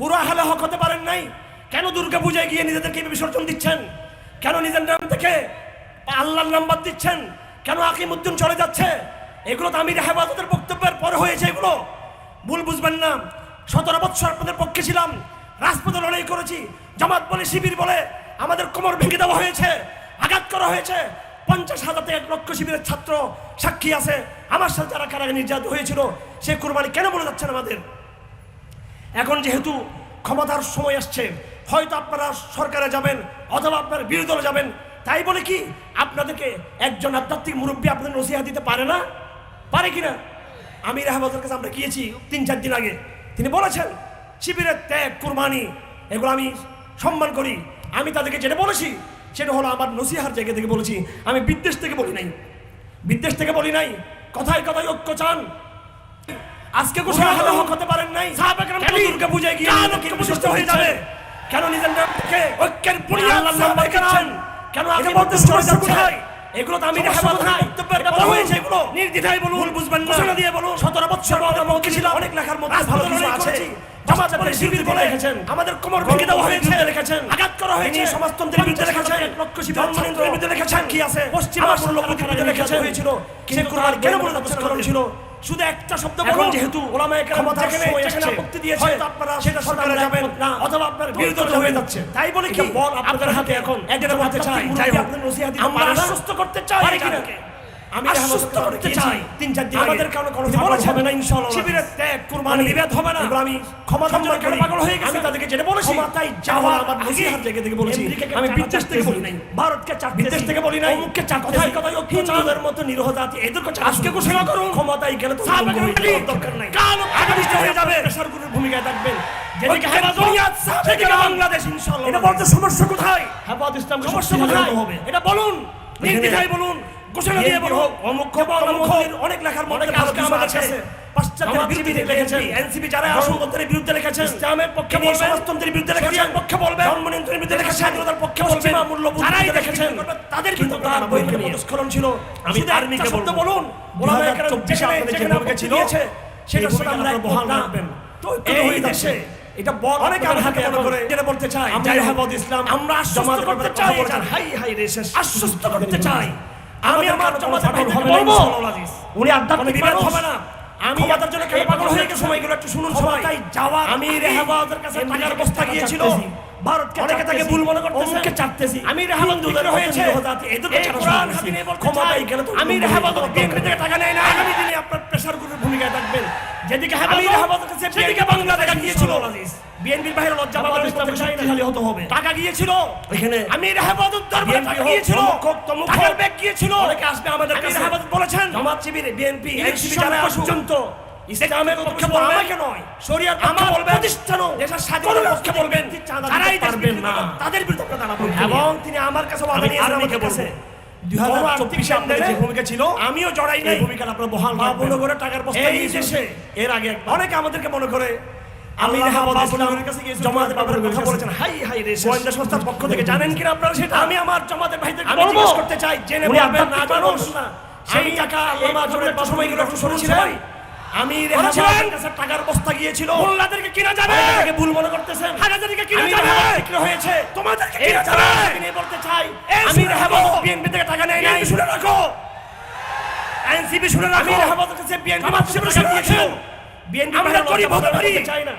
পুরো আহলে হক হতে পারেন নাই। কেন দুর্গা পূজায় গিয়ে নিজেদেরকে বিসর্জন দিচ্ছেন? কেন নিজের নাম থেকে আল্লাহর নাম বাদ দিচ্ছেন? কেন আকিমুদ্দিন চলে যাচ্ছে? এগুলো তো আমির হেফাজতের বক্তব্যের পরে হয়েছে এগুলো। ভুল বুঝবেন না। সতেরো বৎসর আপনাদের পক্ষে ছিলাম। রাজপথে লড়াই করেছি। জামাত বলে, শিবির বলে, আমাদের কোমর ভেঙে দেওয়া হয়েছে। আঘাত করা হয়েছে। পঞ্চাশ হাজার থেকে এক লক্ষ শিবিরের ছাত্র সাক্ষী আছে। আমার সাথে যারা কারাগারে নির্যাতিত হয়েছিল, সে কুরবানি কেন বলে যাচ্ছেন আমাদের? এখন যেহেতু ক্ষমতার সময় আসছে, হয়তো আপনারা সরকারে যাবেন অথবা আপনার বিরোধী দলে যাবেন। তাই বলে কি, আপনাদেরকে একজন আধ্যাত্মিক মুরব্বী আপনাদের নসিহা দিতে পারে না? পারে কিনা? আমির আহমদের কাছে আমরা গিয়েছি তিন চার দিন আগে। তিনি বলেছেন, শিবিরের ত্যাগ, কুরবানি, এগুলো আমি সম্মান করি। আমি তাদেরকে যেটা বলেছি, সেটা হলো আমার নসিহার জায়গা থেকে বলেছি। আমি বিদ্বেষ থেকে বলি নাই। বিদ্বেষ থেকে বলি নাই। কথায় কথায় ঐক্য চান। আজকে ঘোষণা হলে হক হতে পারেন নাই। সাহাবা কেন দুর্গা পূজায় গিয়ে লোকে বিশিষ্ট হয়ে যাবে? কেন নিজের নাম থেকে ঐক্যের বুনিয়াদ নাম রেখেছেন কেন আগে বলতে চলে যাচ্ছে এগুলো তো আমি দেখা বলতে নাই। বক্তব্যের কথা হয়েছে এগুলো। নির্দ্বিধায় বলুন ভুল বুঝবেন না। ঘোষণা দিয়ে বলুন। 17 বছর আমরা মৌখিক ছিল অনেক লেখার মধ্যে ভালো কিছু আছে জামাত বলে শিবির বলে রেখেছেন। আমাদের কোমর ভেঙে দেওয়া হয়েছে। রেখেছেন। আঘাত করা হয়েছে। সমাজতন্ত্রের বিরুদ্ধে রেখেছেন। এক লক্ষ শিবির বিরুদ্ধে রেখেছেন। কি আছে পশ্চিমা লোকের বিরুদ্ধে রেখেছেন। হয়েছিল। সে কুরবান কেন বলে ছিল শুধু একটা শব্দ বলুন। যেহেতু ওলামায়ে কেরাম যেখানে যেখানে আপত্তি দিয়েছে হয়তো আপনারা সেটা সরকারে যাবেন না। অথবা আপনার বিরোধী হয়ে যাচ্ছে। তাই বলে কি? বল আপনাদের হাতে এখন এটা বলতে চাই। যাই দিতে আমরা আশ্বস্ত করতে চাই আমি আশ্বস্ত করতে চাই। তিন চার দিন আমাদের কারণে কোনো বলেছে হবে না ইনশাআল্লাহ। শিবিরের ত্যাগ কুরবানি বিভেদ হবে না। আমি ক্ষমতা জন্য কেন পাগল হয়ে গেছি। আমি তাদেরকে যেটা বলেছি। ক্ষমতাই যাওয়ার আমার নসিহত জায়গা থেকে বলেছি। আমি বিদ্বেষ থেকে বলি। নাই। ভারতকে চাপ বিদ্বেষ থেকে বলি নাই। অমুককে চাপ কথায় কথায় ঐক্য মতো নিরহ জাতি এদেরকে চাপ আজকে ঘোষণা করুন। ক্ষমতায় গেলে তো দরকার নাই। কালো আগামী হয়ে যাবে। প্রেসার ভূমিকায় থাকবেন। যেদিকে হেফাজত সেদিকে বাংলাদেশ ইনশাআল্লাহ। এটা বলতে সমস্যা কোথায়? হেফাজত ইসলাম সমস্যা কোথায়? হবে। এটা বলুন। নির্দ্বিধায় বলুন? ঘোষণা দিয়ে বলুন। অমুক অমুক অনেক লেখার মধ্যে আমাদের কাছে পাশ্চাত্যের বিরুদ্ধে লিখেছেন। এনসিপি যারা আসলতন্ত্রের বিরুদ্ধে লিখেছেন ইসলামের পক্ষে বলবেন সমাজতন্ত্রের বিরুদ্ধে লিখেছেন পক্ষে বলবেন ধর্মনিয়ন্ত্রণের বিরুদ্ধে লিখেছেন স্বাধীনতার পক্ষে বলবেন মূল্যবোধ যারাই দেখেছেন। তাদের কিন্তু তার বইকে পদস্খলন ছিল? আমি আর্মিকে বলতে বলুন ওলামায়ে কেরাম যেখানে যেখানে আমাকে ছিল সেটা সেটা আমরা বহাল রাখবেন। তো এই দেশে এটা বড় অনেক আমার হাতে মনে করে যেটা বলতে চাই আমরা ইসলাম আমরা আশ্বস্ত করতে চাই হাই হাই রে আশ্বস্ত করতে চাই আমি আমার জমাতে বলব? উনি আধ্যাত্মিক হবে না। আমি জন্য কেন পাগল হয়ে গেছে সময়গুলো একটু শুনুন সবাই। যাওয়া আমি রেহাবাদের কাছে টাকার বস্তা গিয়েছিল। ভারতকে তাকে ভুল মনে করতেছে। অমুককে চাটতেছি আমি রেহাবাদ হয়েছে এদেরকে কোরআন হাদিনে বলতে ক্ষমতাই গেলে আমি রেহাবাদ বিএনপি থেকে টাকা নেই। না আগামী দিনে আপনার প্রেসার গ্রুপের ভূমিকায় থাকবেন। যেদিকে আমি রেহাবাদের কাছে সেদিকে বাংলাদেশ গিয়েছিল। বিএনপির বাইরে লজ্জা পাওয়ার হতে হবে। টাকা গিয়েছিল। এখানে আমি রেহাবাদত দরবারে টাকা গিয়েছিল। টাকার ব্যাগ গিয়েছিল। অনেকে আসবে আমাদের কাছে। রেহাবাদত বলেছেন জামাত শিবির বিএনপি যারা পর্যন্ত ইসলামের পক্ষে বলবেন আমাকে নয় শরিয়ার বলবেন প্রতিষ্ঠানও দেশের স্বাধীনতার পক্ষে বলবেন যারাই পারবেন না। তাদের বিরুদ্ধে আপনারা দাঁড়াবেন এবং তিনি আমার কাছে ওয়াদা নিয়েছেন আমাকে বলছে আমিও জড়াই নাই। ভূমিকা আপনার বহাল টাকার এই দেশে এর আগে অনেকে আমাদেরকে মনে করে আমি বাবুনগরের কাছে গিয়ে জমাতে বাবুর কথা বলেছেন হাই হাই রে গোয়েন্দা সংস্থার পক্ষ থেকে জানেন কিনা আপনারা সেটা? আমি আমার জমাতের ভাইদেরকে আমি জিজ্ঞেস করতে চাই জেনে না জানুন। না সেই টাকা আল্লামা জোরের সময়গুলো একটু শুনেছিলেন। আমি রেহাবাদের কাছে টাকার বস্তা গিয়েছিল। মোল্লাদেরকে কিনা যাবে? এটাকে ভুল মনে করতেছেন। হাজারকে কিনা যাবে? বিক্রি হয়েছে। তোমাদেরকে কিনা যাবে? আমি বলতে চাই আমি রেহাবাদ বিএনপি থেকে টাকা নাই। শুনে রাখো। এনসিপি শুনে রাখো। আমি রেহাবাদের কাছে বিএনপি আমার আমরা গরিব হতে পারি চাই না।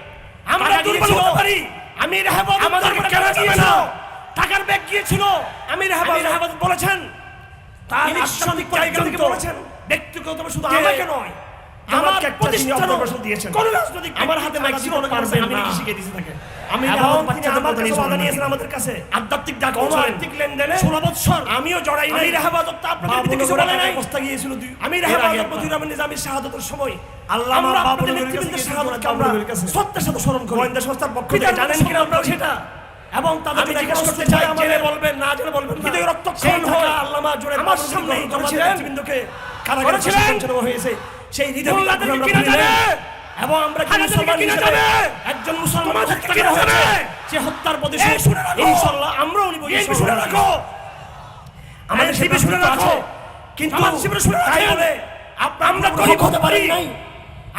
আমরা দুর্বল হতে পারি। আমি রেহাবাদ আমাদেরকে কেন না টাকার ব্যাগ গিয়েছিল আমি রেহাবাদ রেহাবাদ বলেছেন। তার আশ্রমিক জায়গা থেকে বলেছেন। ব্যক্তিগত শুধু আমাকে নয় আমার প্রতিষ্ঠান দিয়েছেন কোন রাজনৈতিক আমার হাতে ম্যাক্সিমাম পারবেন আমি কি শিখে দিয়েছি তাকে। আমি আমার নিয়েছেন আমাদের কাছে। আধ্যাত্মিক ডাক আধ্যাত্মিক লেনদেনে 16 বছর আমিও জড়াই নাই। রেহাবাদত আপনাদের কিছু বলে নাই। অবস্থা গিয়েছিল দুই আমি রেহাবাদত রহমান নিজামীর শাহাদাতের সময়। আল্লামা বাবুল নেতৃত্বের শাহাদাতকে আমরা সত্যের সাথে স্মরণ করি। গোয়েন্দা সংস্থার পক্ষ থেকে জানেন কিনা আপনারা সেটা? এবং তাদের জিজ্ঞেস করতে চাই জেনে বলবেন না জেনে বলবেন হৃদয় রক্তক্ষরণ হয়। আল্লামা জোরে আমার সামনে করেছিলেন। বিন্দুকে কারাগারে ছিলেন হয়েছে। সেই হৃদয় আমরা এবং আমরা একজন মুসলমান সে হত্যার প্রতিশোধ ইনশাআল্লাহ আমরাও নিব শুনে রাখো! আমাদের শিবির শুনে রাখো! কিন্তু শিবির শুনে রাখো বলে আমরা গরিব হতে পারি নাই।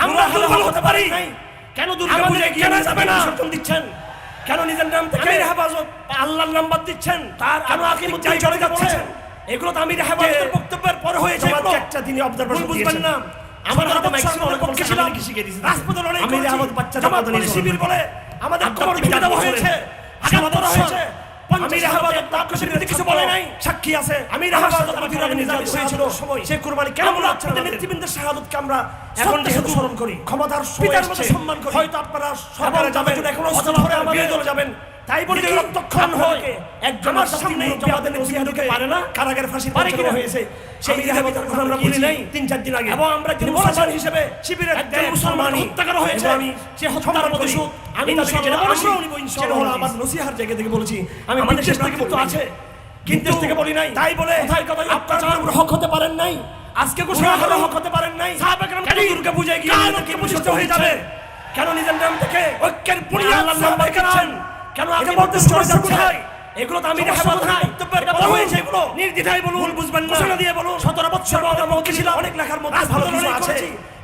আমরা দুর্বল হতে পারি নাই। কেন দুর্গা পূজায় গিয়ে যাবে না? বিসর্জন দিচ্ছেন? কেন নিজের নাম থেকে আমির হেফাজত। আল্লাহর নাম বাদ দিচ্ছেন? তার কেন আর্থিক আকিমুদ্দিন চলে থেকে যাচ্ছে বলেছেন। এগুলো তো আমির হেফাজতের বক্তব্যের পরে হয়েছে একটা তিনি বুঝবেন দিয়েছেন। না। আমার হাতে বছর ম্যাক্সিমাম পক্ষে শিখিয়ে। রাজপথে লড়াই আমির করেছি। আহমদ জামাত বলে শিবির বলে আমাদের কোমর ভেঙে দেওয়া হয়েছে আঘাত করা হয়েছে। আমির আমির আহমদ আহমদ কিছু বলে নাই। সাক্ষী আছে। আমির আমার আহমদ সাথে তার বিরাট নির্যাতিত নির্যাতিত হয়েছিল হয়েছিল সেই কুরবানি কেন আমরা বলা আপনাদের আপনাদের? নেতৃবৃন্দের নেতৃবৃন্দের শাহাদতকে আমরা এখন এখন যেহেতু যেহেতু স্মরণ করি। ক্ষমতার পিতার মতো সম্মান করি। হয়তো আপনারা যাবেন এখনও ধরে আমাদের বিরোধী যাবেন। তাই বলে কি হয়, একজন নসিহত দিতে পারে না? কারাগার ফাঁসির পারে কিনা? হয়েছে। সেই ইতিহাস আমরা বলি নাই। তিন চার দিন আগে। এবং আমরা মুসলমান হিসেবে শিবিরের একজন মুসলমান হত্যা করা হয়েছে। আমি সে হত্যার প্রতিশোধ আমি সেটা হলো। আমার নসিহার জায়গা থেকে বলেছি। আমি আমাদের থেকে আছে। কিন্তু থেকে বলি নাই। তাই বলে কথায় আপনারা হক হতে পারেন নাই। আজকে ঘোষণা কোনো হক হতে পারেন নাই। সাহাবাকরাম কেন কেন? দুর্গা পূজায় গিয়ে প্রতিষ্ঠিত হয়ে যাবে? কেন নিজের নাম থেকে ঐক্যের নাম কেন আপনি বলতে সমস্যা কোথায়? এগুলো তো আমি কোথায়? বক্তব্যের এটা বলা হয়েছে এগুলো নির্দ্বিধায় বলুন, ভুল বুঝবেন না ঘোষণা দিয়ে বলুন। সতেরো বছর আমরা মৌকে ছিলাম অনেক লেখার মধ্যে ভালো কিছু আছে।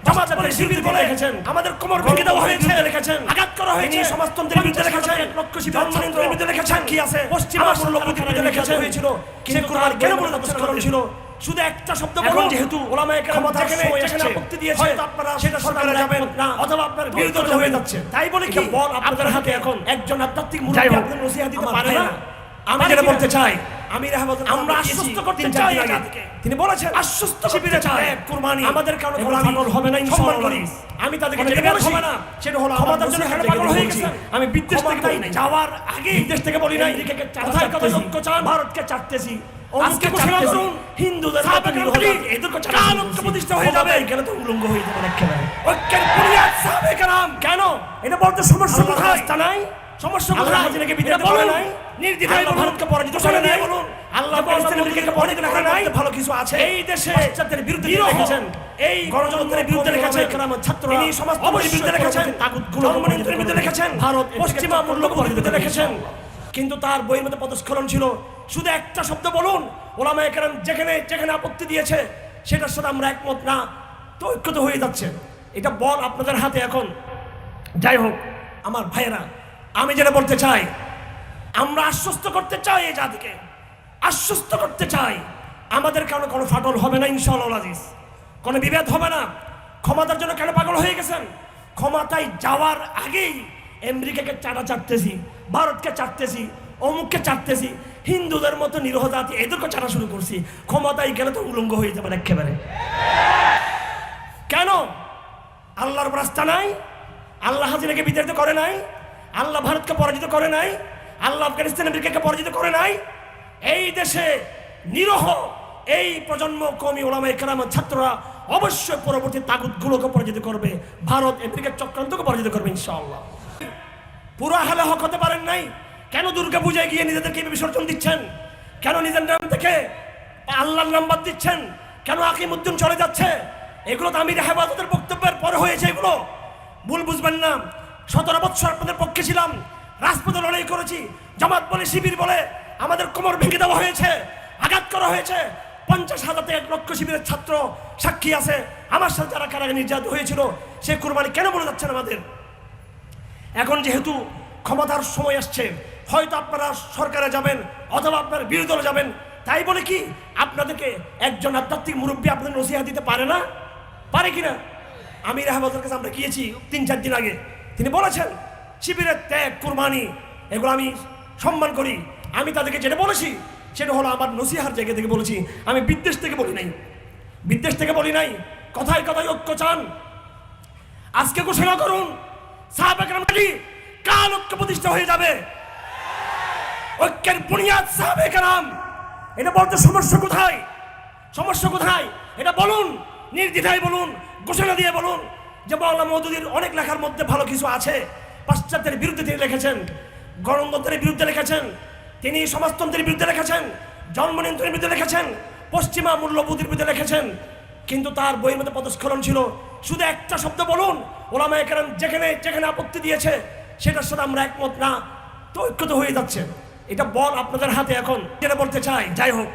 করেছি। জামাত জামাত বলে বলে শিবির শিবির বলে বলে আমাদের কোমর ভেঙে দেওয়া হয়েছে। লিখেছেন। আঘাত করা হয়েছে। সমাজতন্ত্রের বিরুদ্ধে লিখেছেন। এক শিবির জন্মনিয়ন্ত্রণের বিরুদ্ধে লিখেছেন। কি আছে? পশ্চিমা আমার মূল্যবোধের বিরুদ্ধে লিখেছেন। হয়েছিল সে কিন্তু কেন বলে ছিল ছিল? শুধু একটা শব্দ এখন বলো, যেহেতু ওলামায়ে কেরাম যেখানে যেখানে আপত্তি দিয়েছে হয়তো আপনারা সেটা সরকারে সরকারে যাবেন যাবেন না। অথবা আপনার হয়ে যাচ্ছে। তাই বলে কি বল আপনাদের আপনার হাতে এখন একজন আধ্যাত্মিক মুরব্বী আপনাদের নসিহত দিতে পারে না। আমি যেটা বলতে চাই আহমদ আমরা আশ্বস্ত করতে চাই। তিনি বলেছেন আশ্বস্ত শিবিরে চাই। কুরবানি আমাদের কারণে আমি ফাটল হবে না, সম্মান। করি আমি তাদেরকে যেটা বলেছি না। সেটা হলো ক্ষমতার জন্য নসিহত পাগল হয়ে। গেছেন। আমি বিদেশ থেকে নাই যাওয়ার আগে বিদেশ থেকে বলি নাই কথায় কথায় চাটতেছি। চান ভারতকে চাটতেছি আজকে ঘোষণা করুন, হিন্দুদের। প্রতিষ্ঠা হয়ে যাবে। এখানে তো উলঙ্গ হয়ে যাবে একেবারে ঐক্যের বুনিয়াদ সাহাবায়ে কেন এটা বলতে সমস্যা কোথায় নাই সমস্যা আল্লাহ কোথায় হাজিরাকে এটা বিদায় করে নাই। নির্দ্বিধায় বলুন ভারতকে পরাজিত ঘোষণা করে নাই। বলুন আল্লাহ আফগানিস্তানের মোদীকে পরাজিত করে নাই। ভালো কিছু আছে। এই দেশে বিরুদ্ধে লিখেছেন এই গণতন্ত্রের বিরুদ্ধে লিখেছেন ছাত্ররা তিনি সমাজতন্ত্রের অবশ্যই বিরুদ্ধে লিখেছেন তাগুতগুলো জন্মনিয়ন্ত্রণের বিরুদ্ধে লিখেছেন ভারত পশ্চিমা মূল্যবোধের বিরুদ্ধে লিখেছেন কিন্তু তার বইয়ের মধ্যে পদস্খলন ছিল। শুধু একটা শব্দ বলুন ওলামায়ে কেরাম যেখানে যেখানে আপত্তি দিয়েছে সেটার সাথে আমরা একমত না তো ঐক্যত হয়ে যাচ্ছে। এটা বল আপনাদের হাতে এখন। যাই হোক আমার ভাইয়েরা আমি যেটা বলতে চাই, আমরা আশ্বস্ত করতে চাই এই জাতিকে। আশ্বস্ত করতে চাই। আমাদের কারণে কোনো ফাটল হবে না, ইনশাআল্লাহ আজিজ? কোনো বিভেদ হবে না। ক্ষমতার জন্য কেন পাগল হয়ে গেছেন? ক্ষমতায় যাওয়ার আগেই আমেরিকাকে চাটা চাটতেছি, ভারতকে চাটতেছি, অমুককে চাটতেছি, হিন্দুদের মতো নিরহ জাতি এদেরকে চাটা শুরু করছি। ক্ষমতায় গেলে তো উলঙ্গ হয়ে যাবে একেবারে। কেন? আল্লাহর রাস্তা নাই? আল্লাহ হাজিরাকে বিতাড়িত করে নাই? আল্লাহ ভারতকে পরাজিত করে নাই, আল্লাহ আফগানিস্তান আমেরিকাকে পরাজিত করে নাই। এই দেশে নিরহ এই প্রজন্ম কমি ওলামা একরাম ছাত্ররা অবশ্যই পরবর্তী তাগুতগুলোকে পরাজিত করবে। ভারত আমেরিকার চক্রান্তকে পরাজিত করবে ইনশাআল্লাহ। পুরো হালে হক হতে পারেন নাই, কেন দুর্গা পূজায় গিয়ে নিজেদেরকে বিসর্জন দিচ্ছেন? কেন নিজের নাম থেকে আল্লাহর নাম বাদ দিচ্ছেন? কেন আকিম আকিমুদ্দিন চলে যাচ্ছে? এগুলো তো আমির হেফাজতের বক্তব্যের পরে হয়েছে এগুলো। ভুল বুঝবেন না। সতেরো বছর আপনাদের পক্ষে ছিলাম। রাজপথে লড়াই করেছি। জামাত বলে, শিবির বলে আমাদের কোমর ভেঙে দেওয়া হয়েছে, আঘাত করা হয়েছে। পঞ্চাশ হাজার থেকে এক লক্ষ শিবিরের ছাত্র সাক্ষী আছে। আমার সাথে যারা কারাগারে নির্যাত হয়েছিল, সে কুরবানি কেন বলে যাচ্ছেন আমাদের? এখন যেহেতু ক্ষমতার সময় আসছে, হয়তো আপনারা সরকারে যাবেন অথবা আপনার বিরোধী দলে যাবেন। তাই বলে কি, আপনাদেরকে একজন আধ্যাত্মিক মুরব্বী আপনাদের নসিহা দিতে পারে না? পারে কিনা আমির আহমদের কাছে আমরা গিয়েছি তিন চার দিন আগে। তিনি বলেছেন শিবিরের ত্যাগ, কুরবানি, এগুলো আমি সম্মান করি। আমি তাদেরকে যেটা বলেছি, সেটা হলো আমার নসিহার জায়গা থেকে বলেছি। আমি বিদ্বেষ থেকে বলি নাই। বিদ্বেষ থেকে বলি নাই। কথায় কথায় ঐক্য চান। আজকে ঘোষণা করুন কাল ঐক্য প্রতিষ্ঠা হয়ে যাবে? ঐক্যের বুনিয়াদ সাহাবাকরাম এটা বলতে সমস্যা কোথায়? সমস্যা কোথায়? এটা বলুন, নির্দ্বিধায় বলুন, ঘোষণা দিয়ে বলুন। যে মৌলানা মৌদুদির অনেক লেখার মধ্যে ভালো কিছু আছে। পাশ্চাত্যের বিরুদ্ধে তিনি লিখেছেন, গণতন্ত্রের বিরুদ্ধে লিখেছেন, তিনি সমাজতন্ত্রের বিরুদ্ধে লিখেছেন জন্মনিয়ন্ত্রণের বিরুদ্ধে লিখেছেন, পশ্চিমা মূল্যবোধের বিরুদ্ধে লিখেছেন, কিন্তু তার বইয়ের মধ্যে পদস্খলন ছিল। শুধু একটা শব্দ বলুন ওলামা একরাম যেখানে যেখানে আপত্তি দিয়েছে, সেটার সাথে আমরা একমত না। তো ঐক্যত হয়ে যাচ্ছে। এটা বল আপনাদের হাতে এখন। যেটা বলতে চাই, যাই হোক,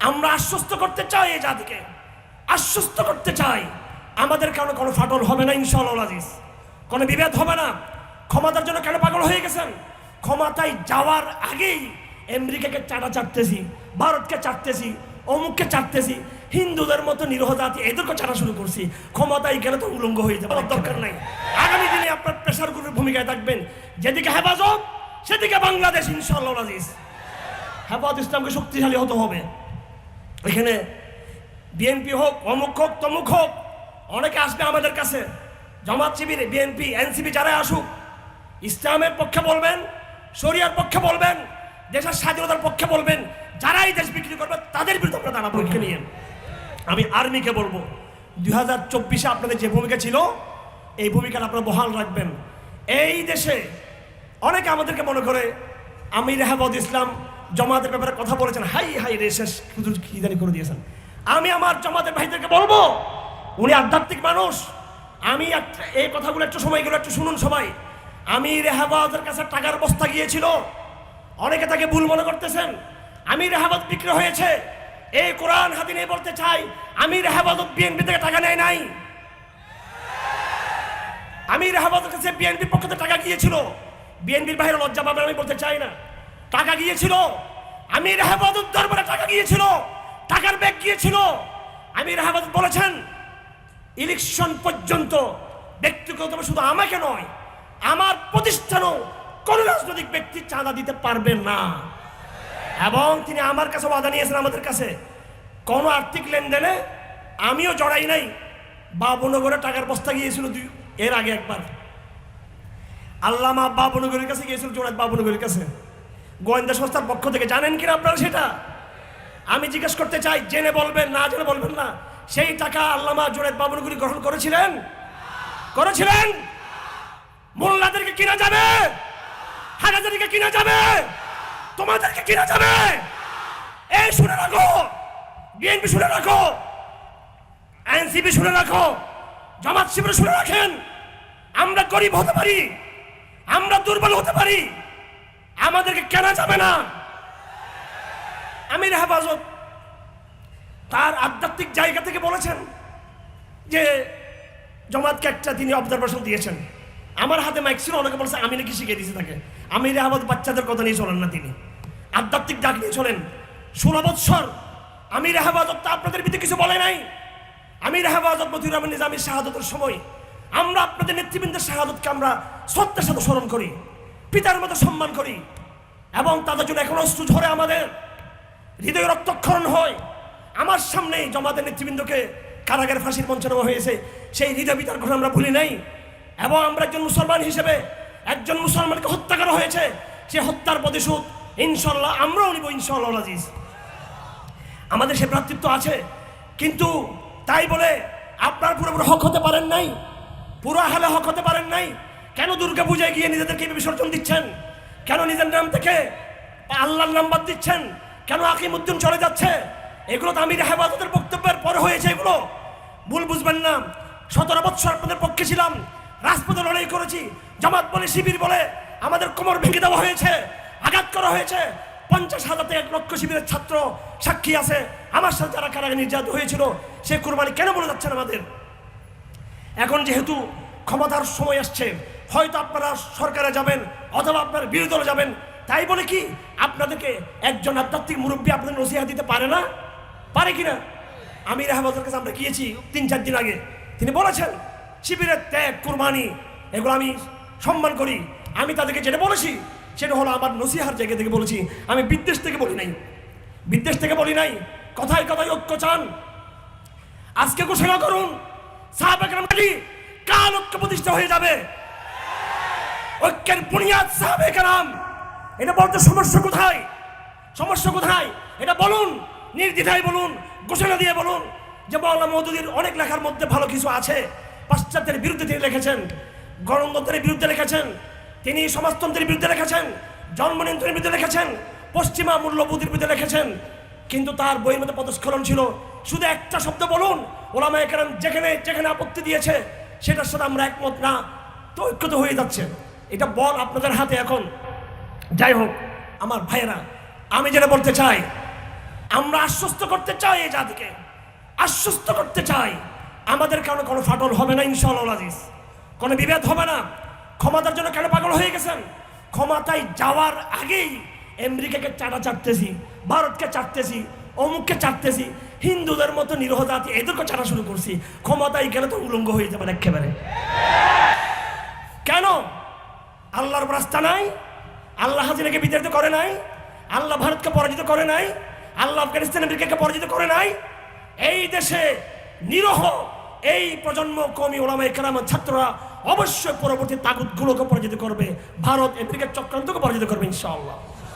আমরা আশ্বস্ত করতে চাই এই জাতিকে। আশ্বস্ত করতে চাই। আমাদের কারণে কোনো ফাটল হবে না ইনশাআল্লাহ আজিজ কোনো বিভেদ হবে না। ক্ষমতার জন্য কেন পাগল হয়ে গেছেন? ক্ষমতায় যাওয়ার আগেই আমেরিকাকে চাটা চাটতেছি ভারতকে চাটতেছি অমুককে চাটতেছি হিন্দুদের মতো নিরহ জাতি এদেরকে চাটা শুরু করছি। ক্ষমতায় গেলে তো উলঙ্গ হয়ে যাবে দরকার নাই। আগামী দিনে আপনার প্রেশার গ্রুপের ভূমিকায় থাকবেন। যেদিকে হেফাজত সেদিকে বাংলাদেশ ইনশাল্লাহ আজিজ হেফাজত ইসলামকে শক্তিশালী হতে হবে। এখানে বিএনপি হোক অমুক হোক তমুক হোক অনেকে আসবে আমাদের কাছে। জামাত শিবির, বিএনপি, এনসিপি যারা আসুক, ইসলামের পক্ষে বলবেন, শরিয়ার পক্ষে বলবেন, দেশের স্বাধীনতার পক্ষে বলবেন, যারাই দেশ বিক্রি করবে, তাদের বিরুদ্ধে আমরা দাঁড়া পরীক্ষা নিয়ে। আমি আর্মিকে বলব, দুই হাজার চব্বিশে আপনাদের যে ভূমিকা ছিল, এই ভূমিকাটা আপনারা বহাল রাখবেন। এই দেশে অনেকে আমাদেরকে মনে করে আমি রেহাবদ ইসলাম জমাতের ব্যাপারে কথা বলেছেন, হাই হাই রে শেষ কি জানি করে দিয়েছেন। আমি আমার জমাতের ভাইদেরকে বলব উনি আধ্যাত্মিক মানুষ। আমি এই কথাগুলো একটু সময় সময়গুলো একটু শুনুন সবাই। আমি রেহাবাদের কাছে টাকার বস্তা গিয়েছিল। অনেকে তাকে ভুল মনে করতেছেন। আমি রেহাবাদ বিক্রি হয়েছে। এই কোরআন হাতে নিয়ে বলতে চাই, আমি রেহাবাদ বিএনপি থেকে টাকা নেয় নাই। আমি রেহাবাদের কাছে বিএনপির পক্ষ থেকে টাকা গিয়েছিল। বিএনপির বাইরে লজ্জা পাবেন আমি বলতে চাই না। টাকা গিয়েছিল। আমি রেহাবাদুর দরবারে টাকা গিয়েছিল। টাকার ব্যাগ গিয়েছিল। আমি রেহাবাদ বলেছেন ইলেকশন পর্যন্ত ব্যক্তিগতভাবে শুধু আমাকে নয়, আমার প্রতিষ্ঠানও কোন রাজনৈতিক ব্যক্তি চাঁদা দিতে পারবে না। এবং তিনি আমার কাছে ওয়াদা নিয়েছেন আমাদের কাছে, কোনো আর্থিক লেনদেনে আমিও জড়াই নাই। বাবুনগরে টাকার বস্তা গিয়েছিল এর আগে একবার। আল্লামা বাবুনগরের কাছে গিয়েছিল জোড়াত বাবুনগরের কাছে। গোয়েন্দা সংস্থার পক্ষ থেকে জানেন কিনা আপনারা সেটা? আমি জিজ্ঞেস করতে চাই, জেনে বলবেন, না জেনে বলবেন না? সেই টাকা আল্লামা জোড়াত বাবুনগরী গ্রহণ করেছিলেন? করেছিলেন? মোল্লাদেরকে কিনা যাবে? হাজারিকে কিনা যাবে? তোমাদেরকে কিনা যাবে? এই শুনে রাখো। বিএনপি শুনে রাখো। এনসিপি শুনে রাখো। জামাত শিবির শুনে রাখেন। আমরা গরিব হতে পারি। আমরা দুর্বল হতে পারি। আমাদেরকে কেনা যাবে না। আমির হেফাজত তার আধ্যাত্মিক জায়গা থেকে বলেছেন যে জমাতকে একটা তিনি অবজারভেশন দিয়েছেন। আমার হাতে মাইক ছিল, অনেকে বলছে, আমি নাকি শিখিয়ে দিয়েছি তাকে। আমি রেহাবাদ বাচ্চাদের কথা নিয়ে চলেন না তিনি। আধ্যাত্মিক ডাক নিয়ে চলেন। ষোলো বৎসর আমি রেহাবাদত তা আপনাদের ভিতরে কিছু বলে নাই। আমি রেহাবাদত মতিউর রহমান নিজামীর শাহাদতের সময়। আমরা আপনাদের নেতৃবৃন্দের শাহাদতকে আমরা শ্রদ্ধার সাথে স্মরণ করি, পিতার মতো সম্মান করি এবং তাদের জন্য এখনও অশ্রু ঝরে আমাদের। হৃদয় রক্তক্ষরণ হয়। আমার সামনেই জমাতের নেতৃবৃন্দকে কারাগারে ফাঁসির মঞ্চে নেওয়া হয়েছে। সেই হৃদয় বিতার ঘটনা আমরা ভুলি নাই। এবং আমরা একজন মুসলমান হিসেবে একজন মুসলমানকে হত্যা করা হয়েছে। সে হত্যার প্রতিশোধ ইনশাল্লাহ আমরাও নিব ইনশাল্লাহ আজিজ। আমাদের সে ভ্রাতৃত্ব আছে। কিন্তু তাই বলে আপনার পুরোপুরি হক হতে পারেন নাই। পুরো হালে হক হতে পারেন নাই। কেন দুর্গা পূজায় গিয়ে নিজেদেরকে বিসর্জন দিচ্ছেন? কেন নিজের নাম থেকে আল্লাহর নাম বাদ দিচ্ছেন? কেন আকিম উদ্দিন চলে যাচ্ছে? এগুলো তো আমি হেফাজতের বক্তব্যের পরে হয়েছে এগুলো। ভুল বুঝবেন না। সতেরো বৎসর আপনাদের পক্ষে ছিলাম। রাজপথে লড়াই করেছি। জামাত বলে, শিবির বলে, আমাদের কোমর ভেঙে দেওয়া হয়েছে। আঘাত করা হয়েছে। পঞ্চাশ হাজার থেকে এক লক্ষ শিবিরের ছাত্র সাক্ষী আছে। আমার সাথে যারা কারাগারে নির্যাত হয়েছিল, সে কুরবানি কেন বলে যাচ্ছেন আমাদের? এখন যেহেতু ক্ষমতার সময় আসছে, হয়তো আপনারা সরকারে যাবেন অথবা আপনার বিরোধী দলে যাবেন। তাই বলে কি, আপনাদেরকে একজন আধ্যাত্মিক মুরব্বী আপনাদের নসিহা দিতে পারে না? পারে কিনা? আমি আহমদের কাছে আমরা গিয়েছি তিন, চার দিন আগে। তিনি বলেছেন শিবিরের ত্যাগ, কুরবানি, এগুলো আমি সম্মান করি। আমি তাদেরকে যেটা বলেছি, সেটা হলো আমার নসিহার জায়গা থেকে বলেছি। আমি বিদ্বেষ থেকে বলি নাই। বিদ্বেষ থেকে বলি নাই। কথায় কথায় ঐক্য চান। আজকে ঘোষণা করুন সাহাবাকের কাল ঐক্য প্রতিষ্ঠা হয়ে যাবে? ঐক্যের বুনিয়াদ সাহাবে কালাম এটা বলতে সমস্যা কোথায়? সমস্যা কোথায়? এটা বলুন। নির্দ্বিধায় বলুন, ঘোষণা দিয়ে বলুন যে মৌলানা মৌদুদির অনেক লেখার মধ্যে ভালো কিছু আছে। পাশ্চাত্যের বিরুদ্ধে তিনি লিখেছেন, গণতন্ত্রের বিরুদ্ধে লিখেছেন, তিনি সমাজতন্ত্রের বিরুদ্ধে লিখেছেন, জন্মনিয়ন্ত্রণের বিরুদ্ধে লিখেছেন, পশ্চিমা মূল্যবোধের বিরুদ্ধে লিখেছেন, কিন্তু তার বইয়ের মধ্যে পদস্খলন ছিল। শুধু একটা শব্দ বলুন ওলামা একরাম যেখানে যেখানে আপত্তি দিয়েছে, সেটার সাথে আমরা একমত না। তো ঐক্যত হয়ে যাচ্ছে। এটা বল আপনাদের হাতে এখন। যাই হোক, আমার ভাইয়েরা, আমি যেটা বলতে চাই আমরা আশ্বস্ত করতে চাই এই জাতিকে। আশ্বস্ত করতে চাই। আমাদের কারণে কোনো ফাটল হবে না, ইনশাআল্লাহ কোনো বিভেদ হবে না। ক্ষমতার জন্য কেন পাগল হয়ে গেছেন? ক্ষমতায় যাওয়ার আগেই আমেরিকাকে চাটা চাটতেছি, ভারতকে চাটতেছি, অমুককে চাটতেছি, হিন্দুদের মতো নিরহ জাতি এদেরকে চাটা শুরু করছি। ক্ষমতায় গেলে তো উলঙ্গ হয়ে যাবেন একেবারে। কেন? আল্লাহর রাস্তা নাই? আল্লাহ হাজিরাকে বিতাড়িত করে নাই? আল্লাহ ভারতকে পরাজিত করে নাই? আল্লাহ আফগানিস্তান আমেরিকাকে পরাজিত করে নাই। এই দেশে নিরহ এই প্রজন্ম কমি ওলামাই কেরাম ছাত্ররা অবশ্যই পরবর্তী তাগুতগুলোকে পরাজিত করবে। ভারত আমেরিকার চক্রান্তকে পরাজিত করবে ইনশাআল্লাহ।